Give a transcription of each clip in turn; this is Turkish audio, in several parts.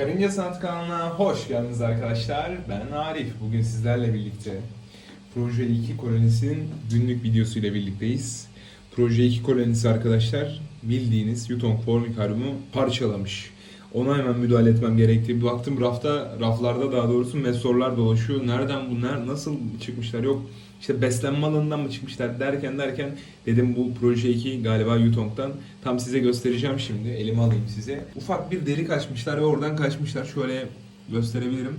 Karınca Sanat kanalına hoş geldiniz arkadaşlar. Ben Arif. Bugün sizlerle birlikte Proje 2 kolonisinin günlük videosuyla birlikteyiz. Proje 2 kolonisi arkadaşlar bildiğiniz Yutong Formicarium'u parçalamış. Ona hemen müdahale etmem gerekti. Bir baktım rafta, raflarda daha doğrusu mesorlar dolaşıyor. Nereden bunlar, nasıl çıkmışlar yok. İşte beslenme alanından mı çıkmışlar derken derken dedim bu proje 2 galiba Yutong'dan. Tam size göstereceğim şimdi. Elime alayım size. Ufak bir delik açmışlar ve oradan kaçmışlar. Şöyle gösterebilirim.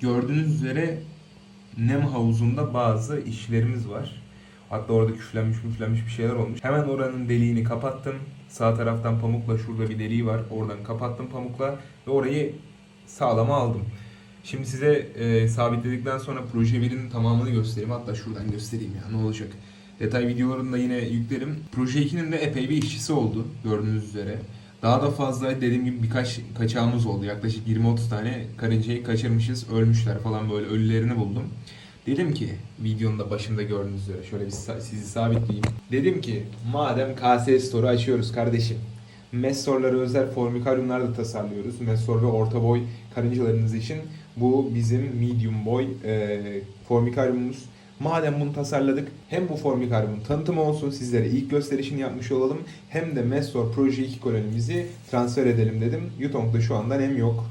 Gördüğünüz üzere nem havuzunda bazı işlerimiz var. Hatta orada küflenmiş müflenmiş bir şeyler olmuş. Hemen oranın deliğini kapattım. Sağ taraftan pamukla şurada bir deliği var. Oradan kapattım pamukla ve orayı sağlama aldım. Şimdi size e, sabitledikten sonra proje 1'in tamamını göstereyim. Hatta şuradan göstereyim ya ne olacak. Detay videolarını da yine yüklerim. Proje 2'nin de epey bir işçisi oldu gördüğünüz üzere. Daha da fazla dediğim gibi birkaç kaçağımız oldu. Yaklaşık 20-30 tane karıncayı kaçırmışız. Ölmüşler falan böyle ölülerini buldum. Dedim ki videonun da başında gördüğünüz üzere şöyle bir sizi sabitleyeyim. Dedim ki madem KS Store'u açıyoruz kardeşim. Messorlara özel formikaryumlar da tasarlıyoruz. Messor ve orta boy karıncalarınız için bu bizim medium boy e, formikaryumumuz. Madem bunu tasarladık hem bu formikaryumun tanıtımı olsun sizlere ilk gösterişini yapmış olalım hem de Messor Proje 2 kolonimizi transfer edelim dedim. Yutong'da şu anda nem yok.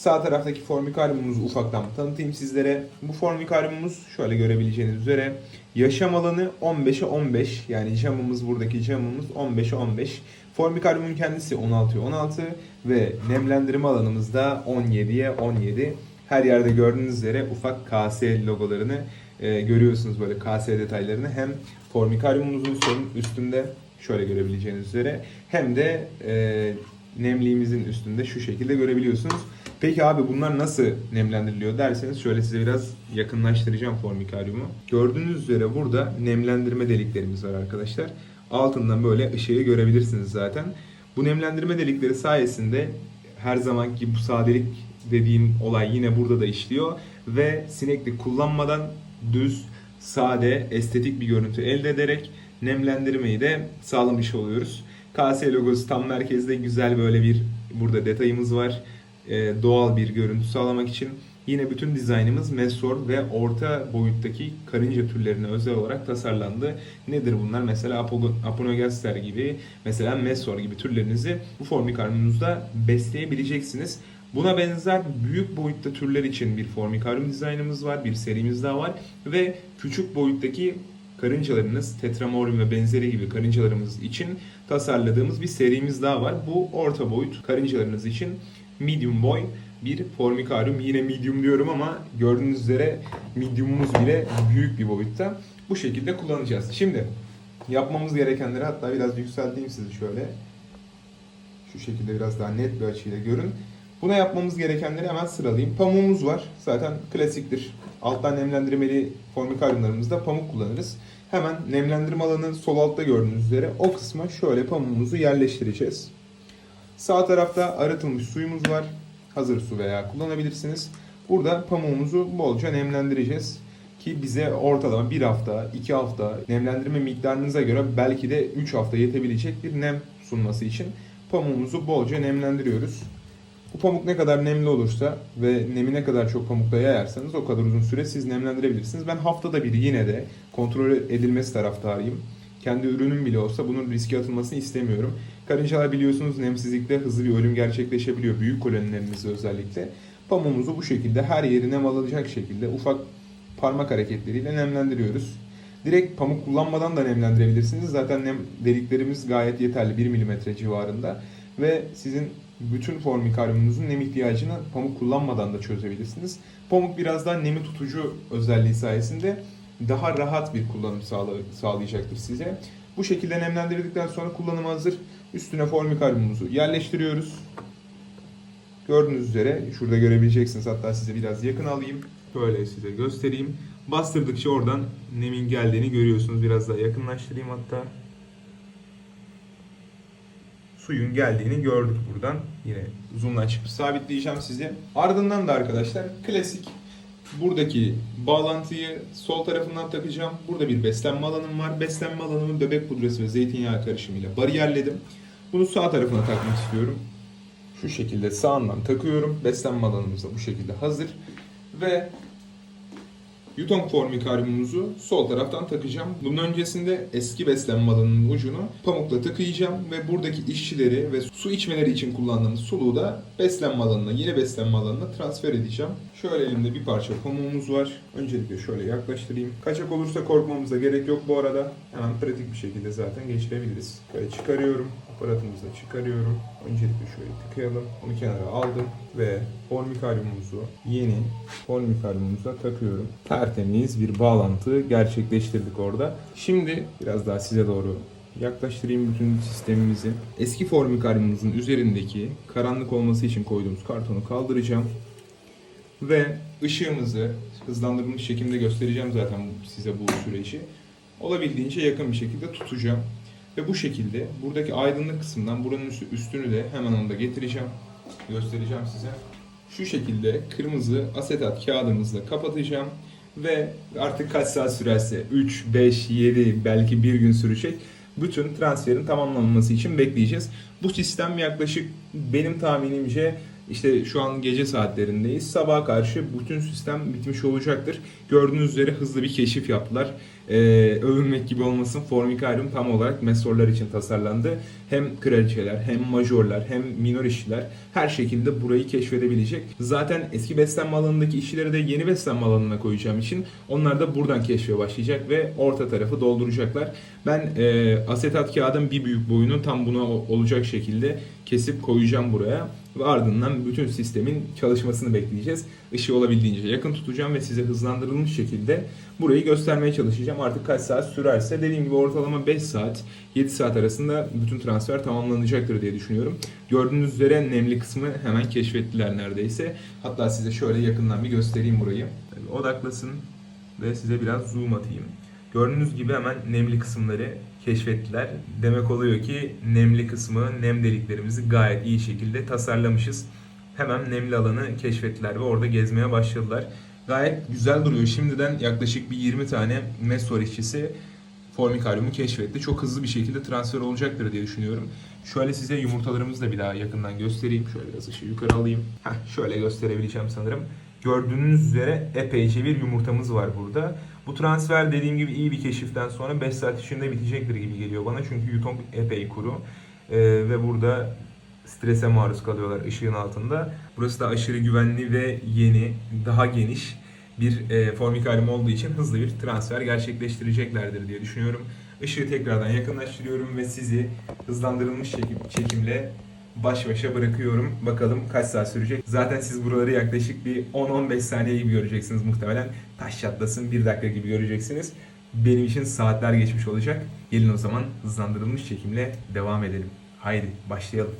Sağ taraftaki formikaryumumuzu ufaktan tanıtayım sizlere. Bu formikaryumumuz şöyle görebileceğiniz üzere yaşam alanı 15'e 15 yani camımız buradaki camımız 15'e 15. Formikaryumun kendisi 16'ya 16 ve nemlendirme alanımız da 17'ye 17. Her yerde gördüğünüz üzere ufak KS logolarını e, görüyorsunuz böyle KS detaylarını hem formikaryumumuzun son üstünde şöyle görebileceğiniz üzere hem de e, nemliğimizin üstünde şu şekilde görebiliyorsunuz. Peki abi bunlar nasıl nemlendiriliyor derseniz şöyle size biraz yakınlaştıracağım formikaryumu. Gördüğünüz üzere burada nemlendirme deliklerimiz var arkadaşlar. Altından böyle ışığı görebilirsiniz zaten. Bu nemlendirme delikleri sayesinde her zamanki bu sadelik dediğim olay yine burada da işliyor ve sineklik kullanmadan düz, sade, estetik bir görüntü elde ederek nemlendirmeyi de sağlamış oluyoruz. KS logosu tam merkezde güzel böyle bir burada detayımız var. Ee, doğal bir görüntü sağlamak için yine bütün dizaynımız mesor ve orta boyuttaki karınca türlerine özel olarak tasarlandı. Nedir bunlar? Mesela Aponogaster gibi, mesela mesor gibi türlerinizi bu formikaryumunuzda besleyebileceksiniz. Buna benzer büyük boyutta türler için bir formikaryum dizaynımız var, bir serimiz daha var ve küçük boyuttaki karıncalarınız, tetramorium ve benzeri gibi karıncalarımız için tasarladığımız bir serimiz daha var. Bu orta boyut karıncalarınız için medium boy bir formikaryum. Yine medium diyorum ama gördüğünüz üzere mediumumuz bile büyük bir boyutta. Bu şekilde kullanacağız. Şimdi yapmamız gerekenleri hatta biraz yükselteyim sizi şöyle. Şu şekilde biraz daha net bir açıyla görün. Buna yapmamız gerekenleri hemen sıralayayım. Pamuğumuz var. Zaten klasiktir. Alttan nemlendirmeli formikaryumlarımızda pamuk kullanırız. Hemen nemlendirme alanı sol altta gördüğünüz üzere o kısma şöyle pamuğumuzu yerleştireceğiz. Sağ tarafta arıtılmış suyumuz var. Hazır su veya kullanabilirsiniz. Burada pamuğumuzu bolca nemlendireceğiz. Ki bize ortalama bir hafta, iki hafta nemlendirme miktarınıza göre belki de 3 hafta yetebilecek bir nem sunması için pamuğumuzu bolca nemlendiriyoruz. Bu pamuk ne kadar nemli olursa ve nemi ne kadar çok pamukla yayarsanız o kadar uzun süre siz nemlendirebilirsiniz. Ben haftada bir yine de kontrol edilmesi taraftarıyım. Kendi ürünüm bile olsa bunun riske atılmasını istemiyorum. Karıncalar biliyorsunuz nemsizlikte hızlı bir ölüm gerçekleşebiliyor. Büyük kolonilerimizde özellikle. Pamuğumuzu bu şekilde her yeri nem alacak şekilde ufak parmak hareketleriyle nemlendiriyoruz. Direkt pamuk kullanmadan da nemlendirebilirsiniz. Zaten nem deliklerimiz gayet yeterli 1 mm civarında. Ve sizin bütün formikaryumunuzun nem ihtiyacını pamuk kullanmadan da çözebilirsiniz. Pamuk biraz daha nemi tutucu özelliği sayesinde daha rahat bir kullanım sağla- sağlayacaktır size. Bu şekilde nemlendirdikten sonra kullanıma hazır. Üstüne formikaryumumuzu yerleştiriyoruz. Gördüğünüz üzere şurada görebileceksiniz. Hatta size biraz yakın alayım. Böyle size göstereyim. Bastırdıkça oradan nemin geldiğini görüyorsunuz. Biraz daha yakınlaştırayım hatta. Suyun geldiğini gördük buradan. Yine zoom'dan çıkıp sabitleyeceğim size. Ardından da arkadaşlar klasik buradaki bağlantıyı sol tarafından takacağım. Burada bir beslenme alanım var. Beslenme alanımı bebek pudrası ve zeytinyağı karışımıyla bariyerledim. Bunu sağ tarafına takmak istiyorum. Şu şekilde sağından takıyorum. Beslenme alanımız da bu şekilde hazır. Ve Yutong formikaryumumuzu sol taraftan takacağım. Bunun öncesinde eski beslenme alanının ucunu pamukla tıkayacağım ve buradaki işçileri ve su içmeleri için kullandığımız suluğu da beslenme alanına, yeni beslenme alanına transfer edeceğim. Şöyle elimde bir parça pamuğumuz var. Öncelikle şöyle yaklaştırayım. Kaçak olursa korkmamıza gerek yok bu arada. Hemen pratik bir şekilde zaten geçirebiliriz. Böyle çıkarıyorum. Aparatımızı çıkarıyorum. Öncelikle şöyle tıkayalım. Onu kenara aldım ve formikaryumumuzu yeni formikaryumumuza takıyorum. Tertemiz bir bağlantı gerçekleştirdik orada. Şimdi biraz daha size doğru yaklaştırayım bütün sistemimizi. Eski formikaryumumuzun üzerindeki karanlık olması için koyduğumuz kartonu kaldıracağım. Ve ışığımızı hızlandırılmış şekilde göstereceğim zaten size bu süreci. Olabildiğince yakın bir şekilde tutacağım. Ve bu şekilde buradaki aydınlık kısımdan buranın üstü- üstünü de hemen onu da getireceğim. Göstereceğim size. Şu şekilde kırmızı asetat kağıdımızla kapatacağım. Ve artık kaç saat sürerse 3, 5, 7 belki bir gün sürecek. Bütün transferin tamamlanması için bekleyeceğiz. Bu sistem yaklaşık benim tahminimce işte şu an gece saatlerindeyiz. Sabaha karşı bütün sistem bitmiş olacaktır. Gördüğünüz üzere hızlı bir keşif yaptılar. Ee, övünmek gibi olmasın Formikarium tam olarak mesorlar için tasarlandı. Hem kraliçeler, hem majorlar, hem minor işçiler her şekilde burayı keşfedebilecek. Zaten eski beslenme alanındaki işçileri de yeni beslenme alanına koyacağım için onlar da buradan keşfe başlayacak ve orta tarafı dolduracaklar. Ben e, asetat kağıdın bir büyük boyunu tam buna olacak şekilde kesip koyacağım buraya ve ardından bütün sistemin çalışmasını bekleyeceğiz. Işığı olabildiğince yakın tutacağım ve size hızlandırılmış şekilde burayı göstermeye çalışacağım. Artık kaç saat sürerse dediğim gibi ortalama 5 saat 7 saat arasında bütün transfer tamamlanacaktır diye düşünüyorum. Gördüğünüz üzere nemli kısmı hemen keşfettiler neredeyse. Hatta size şöyle yakından bir göstereyim burayı. Odaklasın ve size biraz zoom atayım. Gördüğünüz gibi hemen nemli kısımları keşfettiler. Demek oluyor ki nemli kısmı, nem deliklerimizi gayet iyi şekilde tasarlamışız. Hemen nemli alanı keşfettiler ve orada gezmeye başladılar. Gayet güzel duruyor. Şimdiden yaklaşık bir 20 tane mesor işçisi formikaryumu keşfetti. Çok hızlı bir şekilde transfer olacaktır diye düşünüyorum. Şöyle size yumurtalarımızı da bir daha yakından göstereyim. Şöyle biraz ışığı yukarı alayım. Heh, şöyle gösterebileceğim sanırım. Gördüğünüz üzere epeyce bir yumurtamız var burada. Bu transfer dediğim gibi iyi bir keşiften sonra 5 saat içinde bitecektir gibi geliyor bana. Çünkü Yutong epey kuru. Ee, ve burada strese maruz kalıyorlar ışığın altında. Burası da aşırı güvenli ve yeni, daha geniş bir e, formikaryum olduğu için hızlı bir transfer gerçekleştireceklerdir diye düşünüyorum. Işığı tekrardan yakınlaştırıyorum ve sizi hızlandırılmış çekim, çekimle baş başa bırakıyorum. Bakalım kaç saat sürecek. Zaten siz buraları yaklaşık bir 10-15 saniye gibi göreceksiniz muhtemelen. Taş çatlasın 1 dakika gibi göreceksiniz. Benim için saatler geçmiş olacak. Gelin o zaman hızlandırılmış çekimle devam edelim. Haydi başlayalım.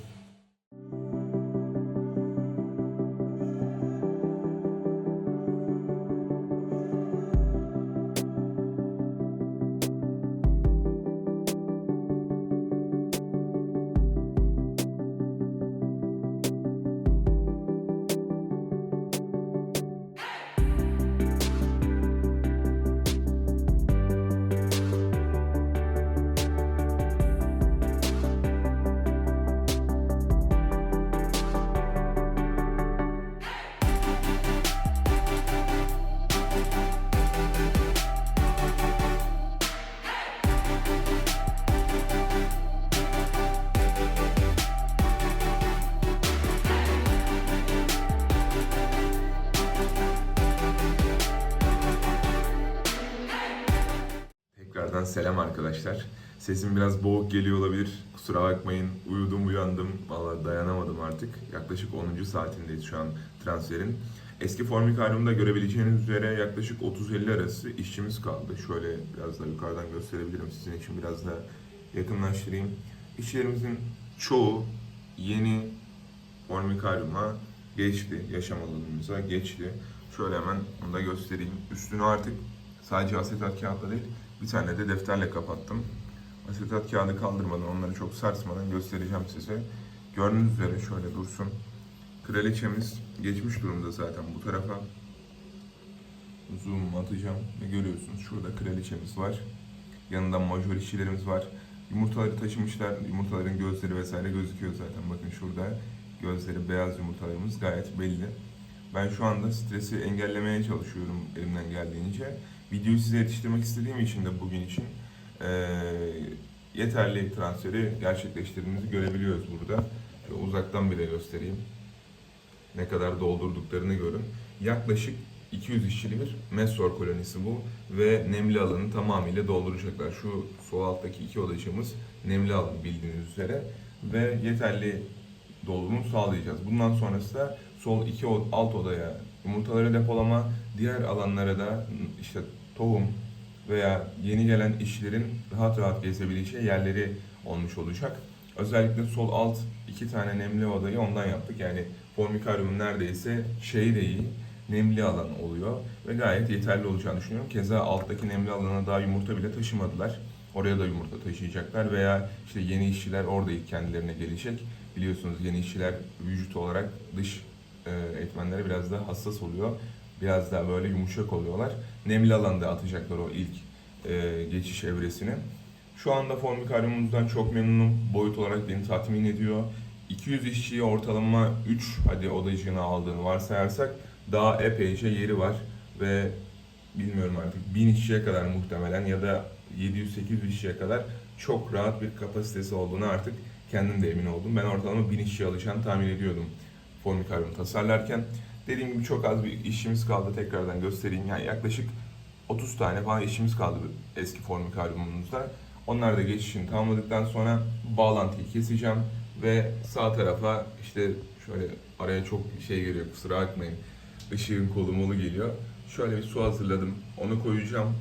Selam arkadaşlar. Sesim biraz boğuk geliyor olabilir. Kusura bakmayın. Uyudum uyandım. Vallahi dayanamadım artık. Yaklaşık 10. saatindeyiz şu an transferin. Eski formikaryumda görebileceğiniz üzere yaklaşık 30-50 arası işçimiz kaldı. Şöyle biraz da yukarıdan gösterebilirim sizin için biraz da yakınlaştırayım. İşçilerimizin çoğu yeni formikaryuma geçti. Yaşam alanımıza geçti. Şöyle hemen onu da göstereyim. Üstünü artık sadece asetat kağıtla değil bir tane de defterle kapattım. Asetat kağıdı kaldırmadan, onları çok sarsmadan göstereceğim size. Gördüğünüz üzere şöyle dursun. Kraliçemiz geçmiş durumda zaten bu tarafa. Zoom atacağım ve görüyorsunuz şurada kraliçemiz var. Yanında major işçilerimiz var. Yumurtaları taşımışlar. Yumurtaların gözleri vesaire gözüküyor zaten bakın şurada. gözleri beyaz yumurtalarımız gayet belli. Ben şu anda stresi engellemeye çalışıyorum elimden geldiğince. Videoyu size yetiştirmek istediğim için de bugün için eee, yeterli transferi gerçekleştirdiğimizi görebiliyoruz burada. Şöyle uzaktan bile göstereyim. Ne kadar doldurduklarını görün. Yaklaşık 200 işçili bir Messor kolonisi bu ve nemli alanı tamamıyla dolduracaklar. Şu sol alttaki iki odacığımız nemli alan bildiğiniz üzere ve yeterli dolumu sağlayacağız. Bundan sonrası da sol iki alt odaya yumurtaları depolama, diğer alanlara da işte tohum veya yeni gelen işçilerin rahat rahat gezebileceği yerleri olmuş olacak. Özellikle sol alt iki tane nemli odayı ondan yaptık. Yani formikaryumun neredeyse şeyi de nemli alan oluyor ve gayet yeterli olacağını düşünüyorum. Keza alttaki nemli alana daha yumurta bile taşımadılar. Oraya da yumurta taşıyacaklar veya işte yeni işçiler orada ilk kendilerine gelecek. Biliyorsunuz yeni işçiler vücut olarak dış e, etmenlere biraz daha hassas oluyor. Biraz daha böyle yumuşak oluyorlar. Nemli alanda atacaklar o ilk e, geçiş evresini. Şu anda formikaryumumuzdan çok memnunum. Boyut olarak beni tatmin ediyor. 200 işçiyi ortalama 3 hadi odacığını aldığını varsayarsak daha epeyce yeri var ve bilmiyorum artık 1000 işçiye kadar muhtemelen ya da 700-800 işçiye kadar çok rahat bir kapasitesi olduğunu artık kendim de emin oldum. Ben ortalama 1000 işçi alacağını tahmin ediyordum formikaryumu tasarlarken. Dediğim gibi çok az bir işimiz kaldı tekrardan göstereyim. Yani yaklaşık 30 tane falan işimiz kaldı eski formikaryumumuzda. Onlar da geçişini tamamladıktan sonra bağlantıyı keseceğim ve sağ tarafa işte şöyle araya çok şey geliyor kusura bakmayın. Işığın kolu molu geliyor. Şöyle bir su hazırladım. Onu koyacağım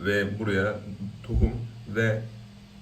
ve buraya tohum ve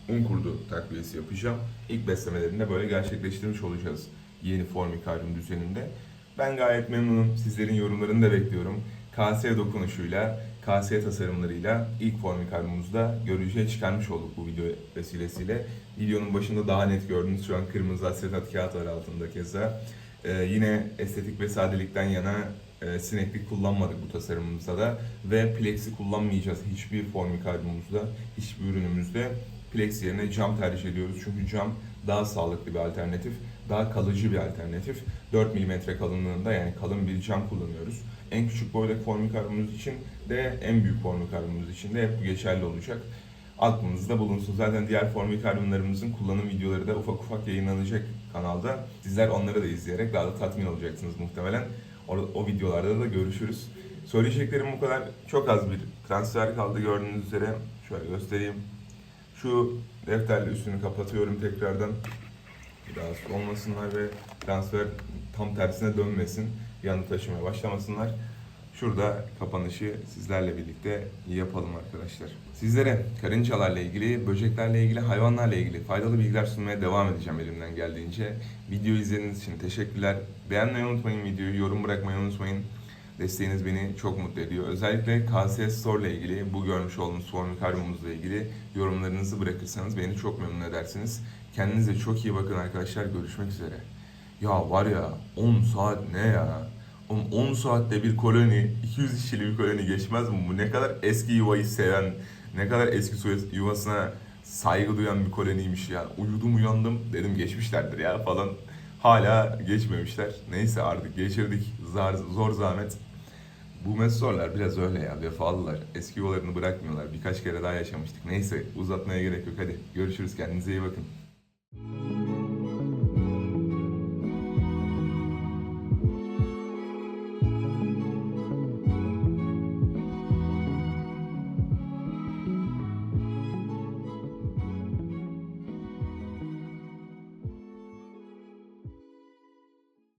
un kurdu takviyesi yapacağım. İlk beslemelerini de böyle gerçekleştirmiş olacağız yeni formikaryum düzeninde. Ben gayet memnunum. Sizlerin yorumlarını da bekliyorum. KS dokunuşuyla, KS tasarımlarıyla ilk formikaryumumuzda görücüye çıkarmış olduk bu video vesilesiyle. Videonun başında daha net gördüğünüz şu an kırmızı asetat kağıt var altında keza. Ee, yine estetik ve sadelikten yana e, sineklik kullanmadık bu tasarımımızda da ve plexi kullanmayacağız hiçbir formikaryumumuzda, hiçbir ürünümüzde. Plex yerine cam tercih ediyoruz çünkü cam daha sağlıklı bir alternatif, daha kalıcı bir alternatif. 4 mm kalınlığında yani kalın bir cam kullanıyoruz. En küçük boydaki formikaryumumuz için de en büyük formikaryumumuz için de hep bu geçerli olacak. Aklınızda bulunsun. Zaten diğer formikaryumlarımızın kullanım videoları da ufak ufak yayınlanacak kanalda. Sizler onları da izleyerek daha da tatmin olacaksınız muhtemelen. O, o videolarda da görüşürüz. Söyleyeceklerim bu kadar. Çok az bir transfer kaldı gördüğünüz üzere. Şöyle göstereyim. Şu defterle üstünü kapatıyorum tekrardan. Su olmasınlar ve transfer tam tersine dönmesin. Yanı taşımaya başlamasınlar. Şurada kapanışı sizlerle birlikte yapalım arkadaşlar. Sizlere karıncalarla ilgili, böceklerle ilgili, hayvanlarla ilgili faydalı bilgiler sunmaya devam edeceğim elimden geldiğince. Video izlediğiniz için teşekkürler. Beğenmeyi unutmayın videoyu, yorum bırakmayı unutmayın. Desteğiniz beni çok mutlu ediyor. Özellikle KS Store ile ilgili, bu görmüş olduğunuz formikaryumumuzla ilgili yorumlarınızı bırakırsanız beni çok memnun edersiniz. Kendinize çok iyi bakın arkadaşlar. Görüşmek üzere. Ya var ya 10 saat ne ya? Oğlum 10 saatte bir koloni, 200 işçili bir koloni geçmez mi bu? Ne kadar eski yuvayı seven, ne kadar eski yuvasına saygı duyan bir koloniymiş ya. Uyudum uyandım dedim geçmişlerdir ya falan. Hala geçmemişler. Neyse artık geçirdik. Zar, zor zahmet. Bu mesorlar biraz öyle ya vefalılar. Eski yuvalarını bırakmıyorlar. Birkaç kere daha yaşamıştık. Neyse uzatmaya gerek yok hadi. Görüşürüz kendinize iyi bakın.